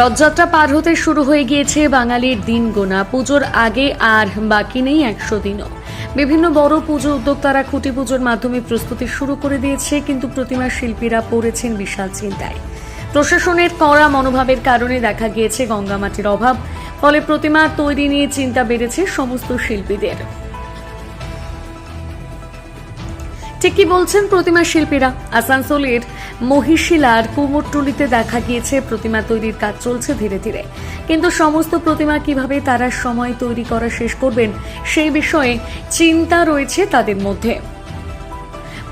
রথযাত্রা পার হতে শুরু হয়ে গিয়েছে বাঙালির দিন গোনা। পুজোর আগে আর বাকি নেই একশো দিনও। বিভিন্ন বড় পুজো উদ্যোক্তারা খুঁটি পুজোর মাধ্যমে প্রস্তুতি শুরু করে দিয়েছে, কিন্তু প্রতিমা শিল্পীরা পড়েছেন বিশাল চিন্তায়। প্রশাসনের কড়া মনোভাবের কারণে দেখা গিয়েছে গঙ্গামাটির অভাব, ফলে প্রতিমা তৈরি নিয়ে চিন্তা বেড়েছে সমস্ত শিল্পীদের। ঠিকই বলছেন প্রতিমা শিল্পীরা। আসানসোলের মহিশিলার কুমোরটুলিতে দেখা গিয়েছে প্রতিমা তৈরির কাজ চলছে ধীরে ধীরে। কিন্তু সমস্ত প্রতিমা কীভাবে তারা সময় তৈরি করা শেষ করবেন সেই বিষয়ে চিন্তা রয়েছে তাদের মধ্যে।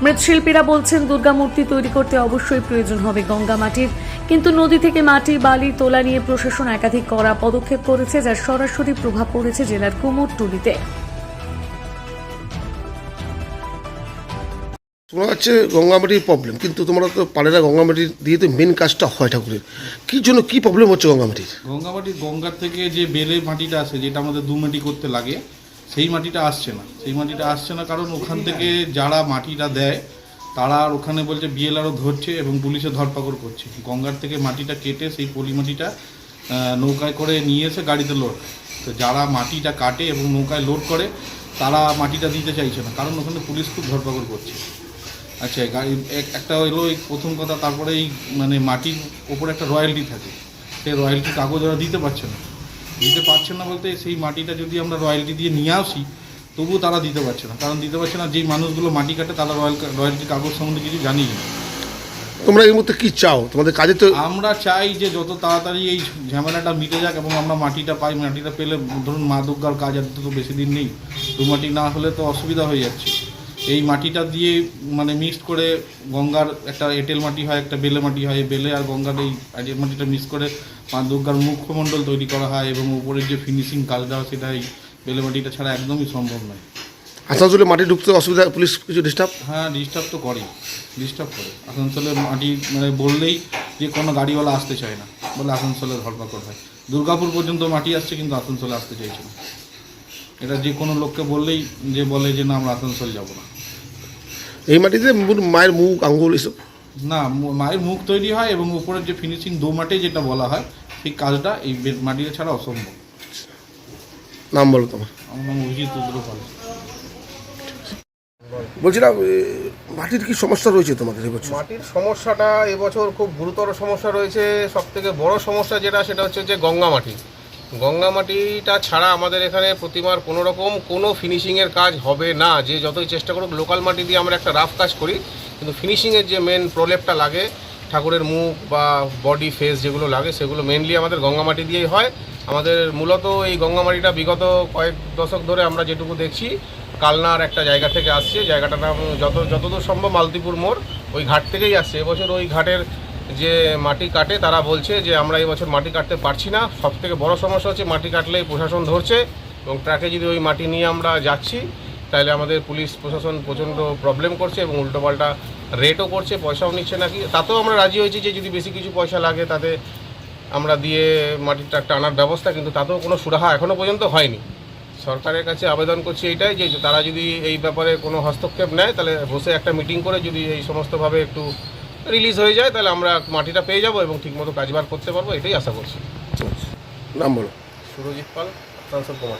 মৃৎশিল্পীরা বলছেন, দুর্গা মূর্তি তৈরি করতে অবশ্যই প্রয়োজন হবে গঙ্গা মাটির। কিন্তু নদী থেকে মাটি, বালি, তোলা নিয়ে প্রশাসন একাধিক করা পদক্ষেপ করেছে, যার সরাসরি প্রভাব পড়েছে জেলার কুমোরটুলিতে। শোনা যাচ্ছে গঙ্গামাটির প্রবলেম কিন্তু তোমরা তো পারেরা গঙ্গামাটি দিয়ে তো মেন কাজটা হয় ঠাকুরের। কী জন্য কী প্রবলেম হচ্ছে গঙ্গামাটির? গঙ্গামাটি গঙ্গার থেকে যে বেলে মাটিটা আসে, যেটা আমাদের দু মাটি করতে লাগে, সেই মাটিটা আসছে না। সেই মাটিটা আসছে না কারণ ওখান থেকে যারা মাটিটা দেয়, তারা আর ওখানে বলছে বিএলআরও ধরছে এবং পুলিশে ধরপাকড় করছে। গঙ্গার থেকে মাটিটা কেটে সেই পলি মাটিটা নৌকায় করে নিয়ে এসে গাড়িতে লোড তো যারা মাটিটা কাটে এবং নৌকায় লোড করে, তারা মাটিটা দিতে চাইছে না, কারণ ওখানে পুলিশ খুব ধরপাকড় করছে। আচ্ছা গাড়ি এক- একটা হলো প্রথম কথা তারপরে এই মানে মাটির ওপরে একটা রয়্যালটি থাকে। সেই রয়্যালটি কাগজ ওরা দিতে পারছে না। দিতে পারছে না বলতে সেই মাটিটা যদি আমরা রয়্যালটি দিয়ে নিয়ে আসি তবুও তারা দিতে পারছে না। কারণ দিতে পারছে না যেই মানুষগুলো মাটি কাটে তারা রয়্যাল রয়্যালটি কাগজ সম্বন্ধে কিছু জানি না। তোমরা এই মুহূর্তে কী চাও? তোমাদের কাজে তো আমরা চাই যে যত তাড়াতাড়ি এই ঝামেলাটা মিটে যাক এবং আমরা মাটিটা পাই মাটিটা পেলে ধরুন মা দুর্গার কাজ আর তো বেশি দিন নেই। দু মাটি না হলে তো অসুবিধা হয়ে যাচ্ছে। এই মাটিটা দিয়ে মানে মিক্সড করে গঙ্গার একটা এঁটেল মাটি হয় একটা বেলে মাটি হয়। বেলে আর গঙ্গার এই এঁটেল মাটিটা মিক্স করে মা দুর্গার মুখমণ্ডল তৈরি করা হয় এবং উপরের যে ফিনিশিং কাজটা দেওয়া সেটা এই বেলে মাটিটা ছাড়া একদমই সম্ভব নয়। আসানসোলে মাটি ঢুকতে অসুবিধা পুলিশ কিছু ডিস্টার্ব হ্যাঁ ডিস্টার্ব তো করেই ডিস্টার্ব করে। আসানসোলে মাটি মানে বললেই যে কোনো গাড়িওয়ালা আসতে চায় না বলে আসানসোলে ধরপাকড় হয়। দুর্গাপুর পর্যন্ত মাটি আসছে কিন্তু আসানসোলে আসতে চাইছে না। এটা যে কোনো লোককে বললেই যে বলে যে না আমরা আসানসোল যাব না। এই মাটিতে মায়ের মুখ আঙ্গুল এসব? না মায়ের মুখ তৈরি হয় এবং উপরের যে ফিনিশিং দো মাটি যেটা বলা হয় সেই কাজটা এই মাটিতে ছাড়া অসম্ভব। নাম বলো তোমার। আমার নাম অভিজিৎ রুদ্রপাল বলছিলাম মাটির কি সমস্যা রয়েছে তোমাদের এবছর মাটির সমস্যাটা এবছর খুব গুরুতর সমস্যা রয়েছে। সব থেকে বড় সমস্যা যেটা সেটা হচ্ছে যে গঙ্গা মাটি। গঙ্গা মাটিটা ছাড়া আমাদের এখানে প্রতিমার কোনো রকম কোনো ফিনিশিংয়ের কাজ হবে না। যে যতই চেষ্টা করুক লোকাল মাটি দিয়ে আমরা একটা রাফ কাজ করি, কিন্তু ফিনিশিংয়ের যে মেন প্রলেপটা লাগে, ঠাকুরের মুখ বা বডি ফেস যেগুলো লাগে, সেগুলো মেনলি আমাদের গঙ্গা মাটি দিয়েই হয়। আমাদের মূলত এই গঙ্গা মাটিটা বিগত কয়েক দশক ধরে আমরা যেটুকু দেখছি, কালনার একটা জায়গা থেকে আসছে। জায়গাটার নাম যত, যতদূর সম্ভব মালতিপুর মোড়, ওই ঘাট থেকেই আসছে। এবছর ওই ঘাটের যে মাটি কাটে, তারা বলছে যে আমরা এই বছর মাটি কাটতে পারছি না। সব থেকে বড় সমস্যা হচ্ছে মাটি কাটলেই প্রশাসন ধরছে এবং ট্রাকে যদি ওই মাটি নিয়ে আমরা যাচ্ছি, তাহলে আমাদের পুলিশ প্রশাসন প্রচণ্ড প্রবলেম করছে এবং উল্টোপাল্টা রেটও করছে, পয়সাও নিচ্ছে নাকি? তাতেও আমরা রাজি হয়েছি যে যদি বেশি কিছু পয়সা লাগে, তাতে আমরা দিয়ে মাটির ট্রাকটা আনার ব্যবস্থা, কিন্তু তাতেও কোনো সুরাহা এখনও পর্যন্ত হয়নি। সরকারের কাছে আবেদন করছি এইটাই যে তারা যদি এই ব্যাপারে কোনো হস্তক্ষেপ নেয়, তাহলে বসে একটা মিটিং করে যদি এই সমস্তভাবে একটু রিলিজ হয়ে যায় তাহলে আমরা মাটিটা পেয়ে যাব এবং ঠিকমতো কাজবার করতে পারব এটাই আশা করছি। নাম বলো। সুরজিৎ পাল আসানসোল কুমার